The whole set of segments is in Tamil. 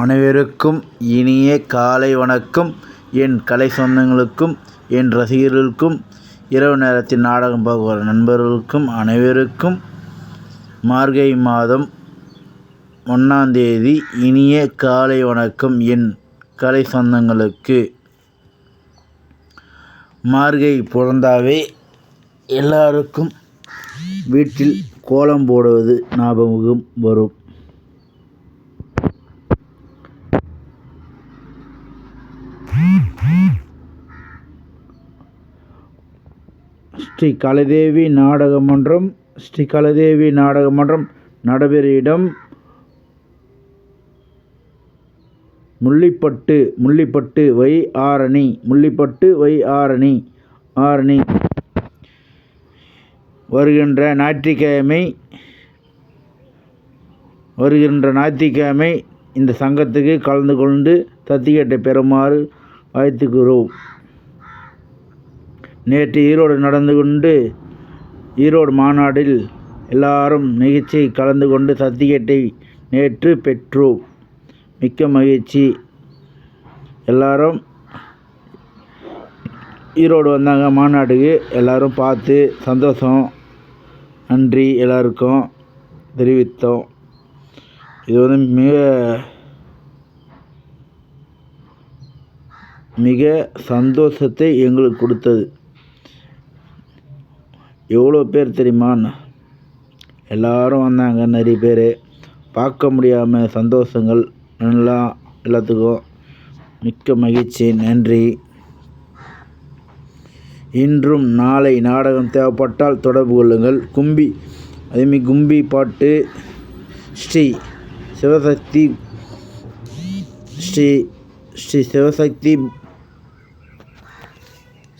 அனைவருக்கும் இனிய காலை வணக்கம். என் கலை சொந்தங்களுக்கும் என் ரசிகர்களுக்கும் இரவு நேரத்தில் நாடகம் பார்க்குற நண்பர்களுக்கும் அனைவருக்கும் மார்கழி மாதம் ஒன்றாந்தேதி இனிய காலை வணக்கம். என் கலை சொந்தங்களுக்கு மார்கை பிறந்தாவே எல்லாருக்கும் வீட்டில் கோலம் போடுவது ஞாபகம் வரும். ஸ்ரீ கலைதேவி நாடகமன்றம் ஸ்ரீ கலைதேவி நாடகமன்றம் நடைபெற இடம் முள்ளிப்பட்டு முள்ளிப்பட்டு வை ஆரணி முள்ளிப்பட்டு வை ஆரணி ஆரணி. வருகின்ற ஞாயிற்றுக்கிழமை வருகின்ற ஞாயிற்றுக்கிழமை இந்த சங்கத்துக்கு கலந்து கொண்டு சர்டிஃபிகேட்டை பெறுமாறு வாழ்த்துக்கிறோம் நேற்று ஈரோடு நடந்து கொண்டு ஈரோடு மாநாட்டில் எல்லாரும் நிகழ்ச்சி கலந்து கொண்டு சர்டிஃபிகேட்டை நேற்று பெற்றோம். மிக்க மகிழ்ச்சி. எல்லாரும் ஈரோடு வந்தாங்க மாநாட்டுக்கு. எல்லாரும் பார்த்து சந்தோஷம். நன்றி எல்லாருக்கும் தெரிவித்தோம். இது வந்து மிக மிக சந்தோஷத்தை எங்களுக்கு கொடுத்தது. எவ்வளோ பேர் தெரியுமா? எல்லாரும் வந்தாங்க நிறைய பேர். பார்க்க முடியாமல் சந்தோஷங்கள் நல்லா எல்லாத்துக்கும் மிக்க மகிழ்ச்சி நன்றி. இன்றும் நாளை நாடகம் தேவைப்பட்டால் தொடர்பு கொள்ளுங்கள். கும்பி அதேமாரி கும்பி பாட்டு ஸ்ரீ சிவசக்தி ஸ்ரீ ஸ்ரீ சிவசக்தி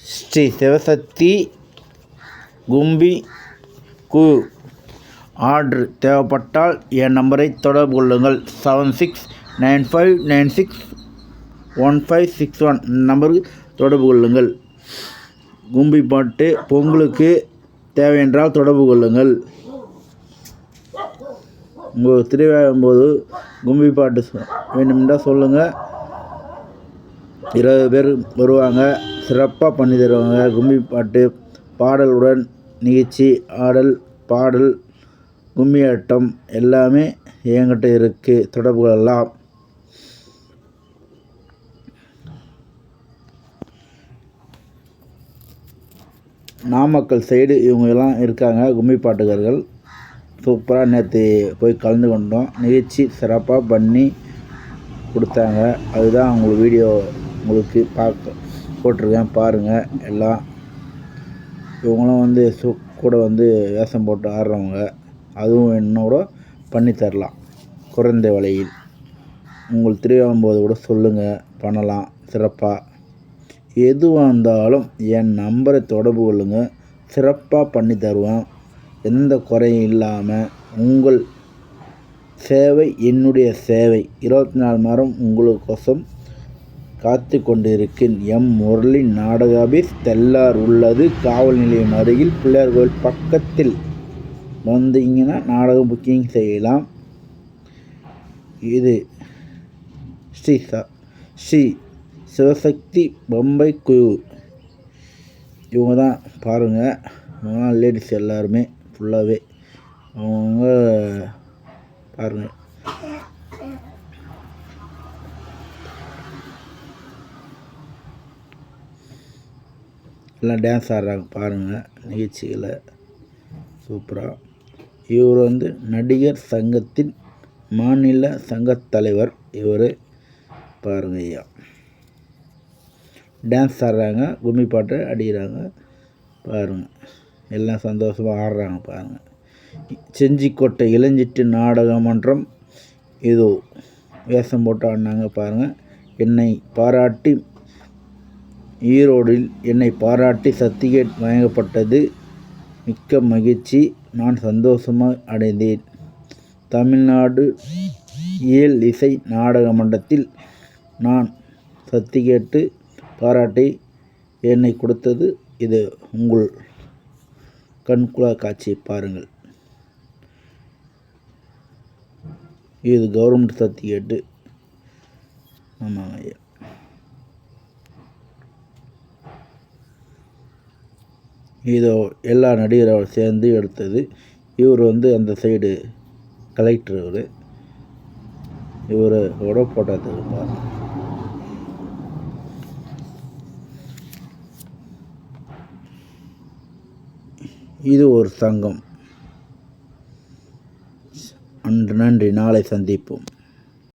ஸ்ரீ சிவசக்தி கும்பி கு ஆர்டர் தேவைப்பட்டால் என் நம்பரை தொடர்பு கொள்ளுங்கள். Seven six nine five nine six one five six one நம்பருக்கு தொடர்பு கொள்ளுங்கள். கும்பி பாட்டு பொங்கலுக்கு தேவையென்றால் தொடர்பு கொள்ளுங்கள். உங்கள் திருவிழாம்போது கும்பி பாட்டு வேண்டுமென்றால் சொல்லுங்கள் இருபது பேர் வருவாங்க. சிறப்பாக பண்ணி தருவாங்க. கும்பி பாட்டு பாடலுடன் நிகழ்ச்சி ஆடல் பாடல் கும்மியாட்டம் எல்லாமே என்கிட்ட இருக்குது தொடர்பு கொள்ளலாம் நாமக்கல் சைடு இவங்கெல்லாம் இருக்காங்க கும்மி பாட்டுக்காரர்கள். சூப்பராக நேற்று போய் கலந்து கொண்டோம். நிகழ்ச்சி சிறப்பாக பண்ணி கொடுத்தாங்க. அதுதான் உங்களுக்கு வீடியோ உங்களுக்கு பார்க்க போட்டிருக்கேன். பாருங்கள் எல்லாம். இவங்களாம் வந்து சு கூட வந்து வேஷம் போட்டு ஆடுறவங்க அதுவும் என்னோட பண்ணி தரலாம். குறைந்த விலையில். உங்களுக்கு தெரியாகும்போது கூட சொல்லுங்கள் பண்ணலாம் சிறப்பாக எதுவாக இருந்தாலும் என் நம்பரை தொடர்பு கொள்ளுங்கள் சிறப்பாக பண்ணி தருவேன். எந்த குறையும் இல்லாமல் உங்கள் சேவை என்னுடைய சேவை. இருபத்தி நாலு மணி நேரம் உங்களுக்கோசம் காத்து கொண்டிருக்கேன் எம் முரளி நாடக ஆபீஸ் தெல்லார் உள்ளது. காவல் நிலையம் அருகில் பிள்ளையார் கோவில் பக்கத்தில் வந்தீங்கன்னா நாடகம் புக்கிங் செய்யலாம். இது ஸ்ரீ சா ஸ்ரீ சிவசக்தி பம்பை குயு இவங்க தான் பாருங்கள் லேடிஸ் எல்லாருமே ஃபுல்லாகவே அவங்க பாருங்கள் எல்லாம் டான்ஸ் ஆடுறாங்க பாருங்கள் நிகழ்ச்சிகளை சூப்பராக இவர் வந்து நடிகர் சங்கத்தின் மாநில சங்கத் தலைவர் இவர். பாருங்க ஐயா. டான்ஸ் ஆடுறாங்க கும்மி பாட்டு அடிக்கிறாங்க. பாருங்கள் எல்லாம் சந்தோஷமாக ஆடுறாங்க பாருங்கள் செஞ்சிக்கோட்டை இளஞ்சிட்டு நாடக மன்றம் இதோ வேஷம் போட்டு ஆடினாங்க பாருங்கள் என்னை பாராட்டி ஈரோடில் என்னை பாராட்டி சர்டிஃபிகேட் வழங்கப்பட்டது. மிக்க மகிழ்ச்சி. நான் சந்தோஷமாக அடைந்தேன். தமிழ்நாடு இயல் இசை நாடக மன்றத்தில் நான் சர்டிஃபிகேட்டு பாராட்டி என்னை கொடுத்தது. இது உங்கள் கண்குலா காட்சியை பாருங்கள். இது கவர்மெண்ட் சர்டிஃபிகேட்டு. ஆமாங்க ஐயா. இதோ எல்லா நடிகரோட சேர்ந்து எடுத்தது. இவர் வந்து அந்த சைடு கலெக்டர் இவர். இவரோட ஃபோட்டோ எடுத்துருப்பார். இது ஒரு சங்கம். அன்று நன்றி நாளை சந்திப்போம்.